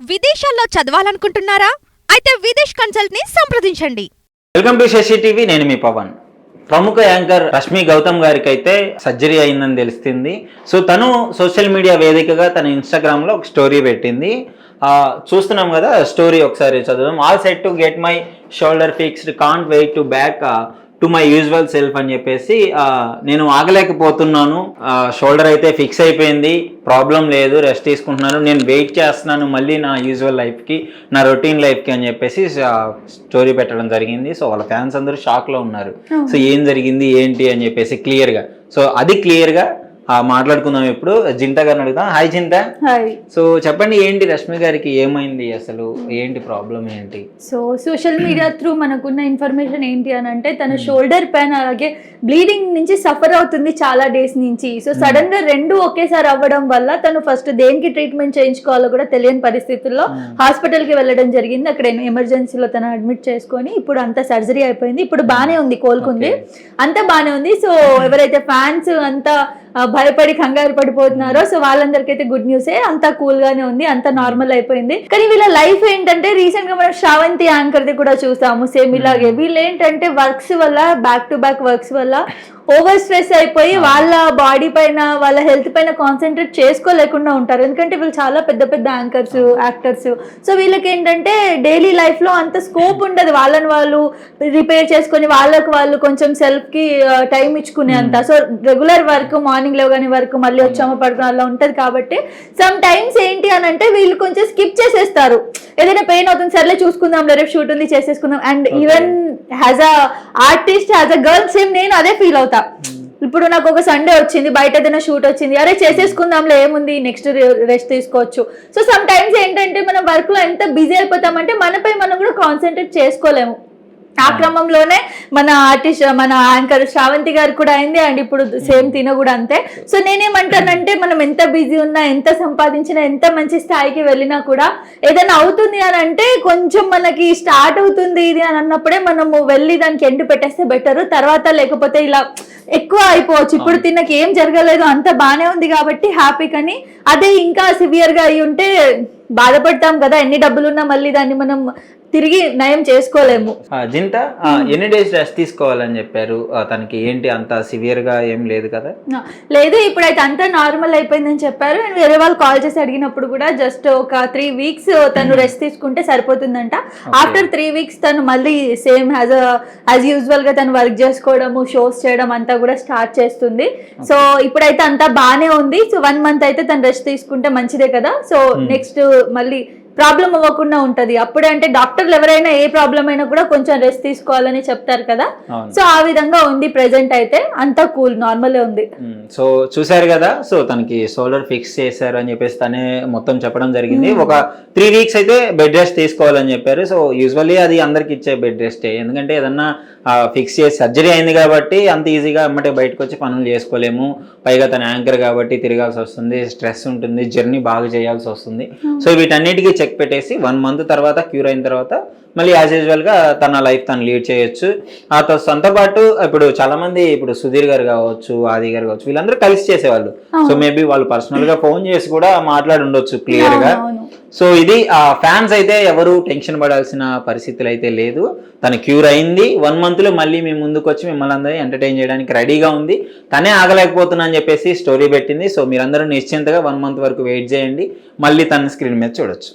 విదేశాల్లో చదవాలనుకుంటున్నారా? అయితే విదేశ్ కన్సల్ట్ని సంప్రదించండి. వెల్కమ్ టు శశి టీవీ నేను మీ పవన్. ప్రముఖ యాంకర్ రష్మి గౌతమ్ గారికి అయితే సర్జరీ అయిందని తెలుస్తుంది సో తను సోషల్ మీడియా వేదికగా తన ఇన్స్టాగ్రామ్లో ఒక స్టోరీ పెట్టింది. చూస్తున్నాం కదా స్టోరీ ఒకసారి చదువుదాం. All set to get my shoulder fixed can't wait to back to my usual self అని చెప్పేసి నేను ఆగలేకపోతున్నాను. షోల్డర్ అయితే ఫిక్స్ అయిపోయింది. ప్రాబ్లం లేదు రెస్ట్ తీసుకుంటున్నాను. నేను వెయిట్ చేస్తున్నాను మళ్ళీ నా యూజువల్ లైఫ్కి నా రొటీన్ లైఫ్కి అని చెప్పేసి స్టోరీ పెట్టడం జరిగింది. సో వాళ్ళ ఫ్యాన్స్ అందరూ షాక్లో ఉన్నారు. సో ఏం జరిగింది ఏంటి అని చెప్పేసి క్లియర్గా. సో అది క్లియర్గా మాట్లాడుకుందాం ఇప్పుడు. జింటా గారిని అడుగుదాం. హాయ్ జింటా. హాయ్ సో చెప్పండి ఏంటి రష్మి గారికి ఏమైంది అసలు? ఏంటి ప్రాబ్లం ఏంటి? సో సోషల్ మీడియా త్రూ మనకున్న ఇన్ఫర్మేషన్ ఏంటి అని అంటే తన షోల్డర్ పైన అలాగే బ్లీడింగ్ నుంచి సఫర్ అవుతుంది చాలా డేస్ నుంచి. సో సడన్గా రెండు ఒకేసారి అవ్వడం వల్ల తను ఫస్ట్ దేనికి ట్రీట్మెంట్ చేయించుకోవాలో కూడా తెలియని పరిస్థితుల్లో హాస్పిటల్కి వెళ్ళడం జరిగింది. అక్కడ ఎమర్జెన్సీలో తను అడ్మిట్ చేసుకొని ఇప్పుడు అంతా సర్జరీ అయిపోయింది. ఇప్పుడు బానే ఉంది కోలుకుంది. అంతా బానే ఉంది. సో ఎవరైతే ఫ్యాన్స్ అంతా భయపడి కంగారు పడిపోతున్నారో సో వాళ్ళందరికైతే గుడ్ న్యూసే అంతా కూల్ గానే ఉంది అంతా నార్మల్ అయిపోయింది. కానీ వీళ్ళ లైఫ్ ఏంటంటే రీసెంట్గా మనం శ్రావంతి యాంకర్ ది కూడా చూసాము. సేమ్ ఇలాగే. వీళ్ళు ఏంటంటే వర్క్స్ వల్ల బ్యాక్ టు బ్యాక్ వర్క్స్ వల్ల ఓవర్ స్ట్రెస్ అయిపోయి వాళ్ళ బాడీ పైన వాళ్ళ హెల్త్ పైన కాన్సన్ట్రేట్ చేసుకోలేకుండా ఉంటారు. ఎందుకంటే వీళ్ళు చాలా పెద్ద పెద్ద యాంకర్స్ యాక్టర్స్. సో వీళ్ళకి ఏంటంటే డైలీ లైఫ్లో అంత స్కోప్ ఉండదు. వాళ్ళని వాళ్ళు రిపేర్ చేసుకొని వాళ్ళకి వాళ్ళు కొంచెం సెల్ఫ్కి టైం ఇచ్చుకునే అంత. సో రెగ్యులర్ వర్క్ మార్నింగ్ లేవగానే వర్క్ మళ్ళీ వచ్చామో పడుకుని అలా ఉంటది కాబట్టి సమ్ టైమ్స్ ఏంటి అని అంటే వీళ్ళు కొంచెం స్కిప్ చేసేస్తారు. ఏదైనా పెయిన్ అవుతుంది సర్లే చూసుకుందాం రేపు షూట్ ఉంది చేసేసుకుందాం. And even has a artist has a girl same నేను అదే ఫీల్ ఇప్పుడు నాకు ఒక సండే వచ్చింది బయట ఏదైనా షూట్ వచ్చింది. అరే చేసేసుకుందాంలే ఏముంది? నెక్స్ట్ రెస్ట్ తీసుకోవచ్చు. సో సమ్ టైమ్స్ ఏంటంటే మనం వర్క్లో ఎంత బిజీ అయిపోతామంటే మనపై మనం కూడా కాన్సన్ట్రేట్ చేసుకోలేము. ఆ క్రమంలోనే మన ఆర్టిస్ట్ మన యాంకర్ శ్రావంతి గారు కూడా అయింది అండ్ ఇప్పుడు సేమ్ తిన కూడా అంతే. సో నేనేమంటానంటే మనం ఎంత బిజీ ఉన్నా ఎంత సంపాదించినా ఎంత మంచి స్థాయికి వెళ్ళినా కూడా ఏదైనా అవుతుంది అని అంటే కొంచెం మనకి స్టార్ట్ అవుతుంది ఇది అని అన్నప్పుడే మనము వెళ్ళి దానికి ఎండు పెట్టేస్తే బెటర్ తర్వాత లేకపోతే ఇలా ఎక్కువ అయిపోవచ్చు. ఇప్పుడు తిన్నకి ఏం జరగలేదు అంత బానే ఉంది కాబట్టి హ్యాపీ కానీ అదే ఇంకా సివియర్గా అయి ఉంటే బాధపడతాం కదా ఎన్ని డబ్బులున్నా మళ్ళీ దాన్ని మనం తిరిగి నయం చేసుకోలేము. జింట ఎన్ని డేస్ రెస్ట్ తీసుకోవాలని చెప్పారు? తనకి ఏంటి అంత సివియర్గా ఏం లేదు కదా? లేదు ఇప్పుడైతే అంతా నార్మల్ అయిపోయిందని చెప్పారు. అండ్ వేరే వాళ్ళు కాల్ చేసి అడిగినప్పుడు కూడా జస్ట్ ఒక త్రీ వీక్స్ తను రెస్ట్ తీసుకుంటే సరిపోతుందంట. ఆఫ్టర్ త్రీ వీక్స్ తను మళ్ళీ సేమ్ యాజ్ యాజ్ యూజువల్గా తను వర్క్ చేసుకోవడము షోస్ చేయడం అంతా కూడా స్టార్ట్ చేస్తుంది. సో ఇప్పుడైతే అంతా బానే ఉంది. సో వన్ మంత్ అయితే తను రెస్ట్ తీసుకుంటే మంచిదే కదా. సో నెక్స్ట్ మళ్ళీ ప్రాబ్లం అవ్వకుండా ఉంటది. అప్పుడే అంటే డాక్టర్లు ఎవరైనా ఏ ప్రాబ్లం అయినా కూడా కొంచెం రెస్ట్ తీసుకోవాలని చెప్తారు కదా. సో ఆ విధంగా ఉంది ప్రెసెంట్ అయితే. అంతా కూల్ నార్మల్ ఉంది. సో చూశారు కదా. సో తనకి సోలర్ ఫిక్స్ చేశారు అని చెప్పేసి తనే మొత్తం చెప్పడం జరిగింది. ఒక త్రీ వీక్స్ అయితే బెడ్ రెస్ట్ తీసుకోవాలని చెప్పారు. సో యూజువల్లీ అది అందరికి ఇచ్చే బెడ్ రెస్టే. ఎందుకంటే ఏదన్నా ఫిక్స్ చేసి సర్జరీ అయింది కాబట్టి అంత ఈజీగా అమ్మటే బయటకు వచ్చి పనులు చేసుకోలేము. పైగా తన యాంకర్ కాబట్టి తిరగాల్సి వస్తుంది. స్ట్రెస్ ఉంటుంది. జర్నీ బాగా చేయాల్సి వస్తుంది. సో వీటన్నిటికీ చెక్ పెట్టేసి వన్ మంత్ తర్వాత క్యూర్ అయిన తర్వాత మళ్ళీ యాజ్ యూజువల్గా తన లైఫ్ తను లీడ్ చేయొచ్చు. ఆ తో సొంత పాటు ఇప్పుడు చాలా మంది ఇప్పుడు సుధీర్ గారు కావచ్చు ఆది గారు కావచ్చు వీళ్ళందరూ కలిసి చేసేవాళ్ళు. సో మేబీ వాళ్ళు పర్సనల్గా ఫోన్ చేసి కూడా మాట్లాడి ఉండొచ్చు క్లియర్గా. అవును సో ఇది ఆ ఫ్యాన్స్ అయితే ఎవరు టెన్షన్ పడాల్సిన పరిస్థితులు అయితే లేదు. తన క్యూర్ అయింది. వన్ మంత్లో మళ్ళీ మీ ముందుకు వచ్చి మిమ్మల్ని అందరినీ ఎంటర్టైన్ చేయడానికి రెడీగా ఉంది. తనే ఆగలేకపోతున్నా అని చెప్పేసి స్టోరీ పెట్టింది. సో మీరందరూ నిశ్చింతగా వన్ మంత్ వరకు వెయిట్ చేయండి. మళ్ళీ తన స్క్రీన్ మీద చూడొచ్చు.